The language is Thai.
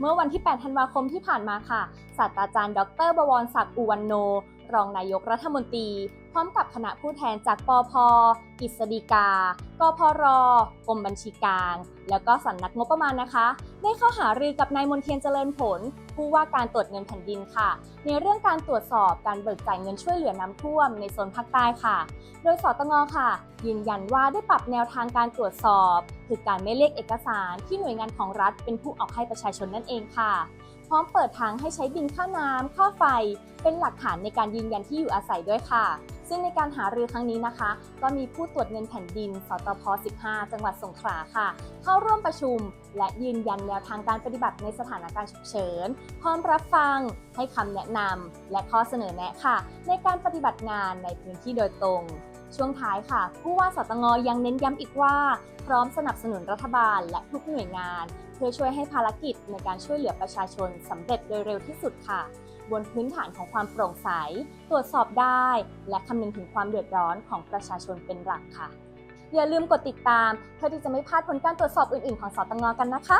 เมื่อวันที่ 8 ธันวาคมที่ผ่านมาค่ะ ศาสตราจารย์ ดร บวรศักดิ์ อุวันโน รองนายกรัฐมนตรี พร้อมกับคณะผู้แทนจากปพกฤษฎีกากพรกรมบัญชีกลาง แล้วก็สำนักงบประมาณนะคะ ได้เข้าหารือกับนายมนเทียนเจริญผล ผู้ว่าการตรวจเงินแผ่นดินค่ะ ในเรื่องการตรวจสอบการเบิกจ่ายเงินช่วยเหลือน้ำท่วมในโซนภาคใต้ค่ะ โดยสตงค่ะ ยืนยันว่าได้ปรับแนวทางการตรวจสอบ คือการไม่เรียกเอกสารที่หน่วยงานของรัฐเป็นผู้ออกให้ประชาชนนั่นเองค่ะ พร้อมเปิดทางให้ใช้บินค่าน้ำค่าไฟ เป็นหลักฐานในการยืนยันที่อยู่อาศัยด้วยค่ะ ซึ่งในการหารือครั้งนี้นะคะ ก็มีผู้ตรวจเงินแผ่นดิน สตพ 15 จังหวัดสงขลาค่ะ เข้าร่วมประชุม และยืนยันแนวทางการปฏิบัติในสถานการณ์ฉุกเฉิน พร้อมรับฟัง ให้คำแนะนำและข้อเสนอแนะค่ะ ในการปฏิบัติงานในพื้นที่โดยตรง ช่วงท้ายค่ะ ผู้ว่าสตงยังเน้นย้ำอีกว่า พร้อมสนับสนุนรัฐบาลและทุกหน่วยงาน เพื่อช่วยให้ภารกิจในการช่วยเหลือประชาชนสำเร็จโดยเร็วที่สุดค่ะ บนพื้นฐานของความโปร่งใส ตรวจสอบได้ และคำนึงถึงความเดือดร้อนของประชาชนเป็นหลักค่ะ อย่าลืมกดติดตาม เพื่อที่จะไม่พลาดผลการตรวจสอบอื่น ๆ ของสตงกันนะคะ